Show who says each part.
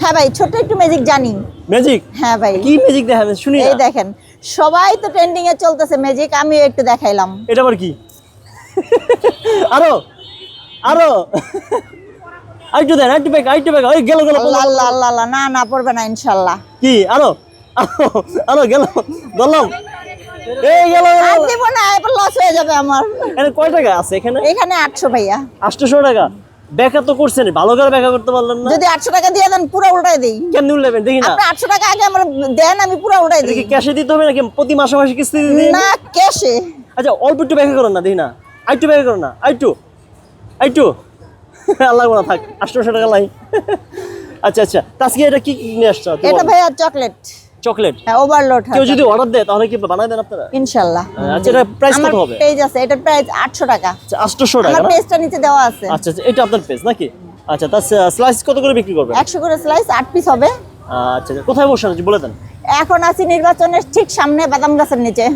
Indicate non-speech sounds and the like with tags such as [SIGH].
Speaker 1: হ্যাঁ ভাই ছোট একটু ম্যাজিক জানি।
Speaker 2: ম্যাজিক
Speaker 1: হ্যাঁ ভাই।
Speaker 2: কি ম্যাজিক দেখান শুনি
Speaker 1: এই দেখেন সবাই তো ট্রেন্ডিং এ চলতেছে ম্যাজিক আমিও একটু দেখাইলাম।
Speaker 2: এটা আবার কি? আরও আরও। আইটু দেন আইটু ব্যাগ আইটু ব্যাগ ওই গেল গেল
Speaker 1: আল্লাহ আল্লাহ আল্লাহ না না পড়বে না ইনশাল্লাহ।
Speaker 2: কি? আরও আরও গেল। বললাম এই গেল
Speaker 1: আর দিব না এবার লস হয়ে যাবে আমার।
Speaker 2: এখানে কয় টাকা আছে এখানে?
Speaker 1: এখানে আটশো ভাইয়া।
Speaker 2: আটশোশো টাকা। ব্যাখ্যা তো করছেন ভালো করে ব্যাখ্যা করতে পারলেন না।
Speaker 1: যদি আটশো টাকা দিয়ে দেন পুরো উল্টাই দিই।
Speaker 2: কেমনি উঠলেন দেখি না।
Speaker 1: আপনি আটশো টাকা আগে আমার দেন আমি পুরো উল্টাই দিই
Speaker 2: কি ক্যাশে দিতে হবে নাকি প্রতি মাসে মাসে কিস্তি দিতে হবে?
Speaker 1: না ক্যাশে
Speaker 2: আচ্ছা অল্প একটু ব্যাখ্যা করুন না দেখি না। আইটু ব্যাখ্যা করুন না আইটু আইটু [LAUGHS] আল্লাহ না থাক আটশোশো টাকা লাই। [LAUGHS] আচ্ছা আচ্ছা। তা আজকে এটা কি কি নিয়ে আসছো?
Speaker 1: এটা ভাইয়া চকলেট।
Speaker 2: চকলেট?
Speaker 1: হ্যাঁ ওভারলোড
Speaker 2: কেউ যদি অর্ডার দেয় তাহলে কি বানায় দেন আপনারা?
Speaker 1: ইনশাল্লাহ।
Speaker 2: আচ্ছা এটা প্রাইস কত হবে?
Speaker 1: পেজ আছে এটা প্রাইস আটশো টাকা।
Speaker 2: আচ্ছা আটশোশো টাকা
Speaker 1: আমার পেজটা নিচে দেওয়া আছে।
Speaker 2: আচ্ছা আচ্ছা এটা আপনার পেজ নাকি? আচ্ছা তার স্লাইস কত করে বিক্রি করবেন?
Speaker 1: একশো করে স্লাইস আট পিস হবে।
Speaker 2: আচ্ছা কোথায় কোথায় আছেন? বলে দেন।
Speaker 1: এখন আছি নির্বাচনের ঠিক সামনে বাদাম গাছের নিচে।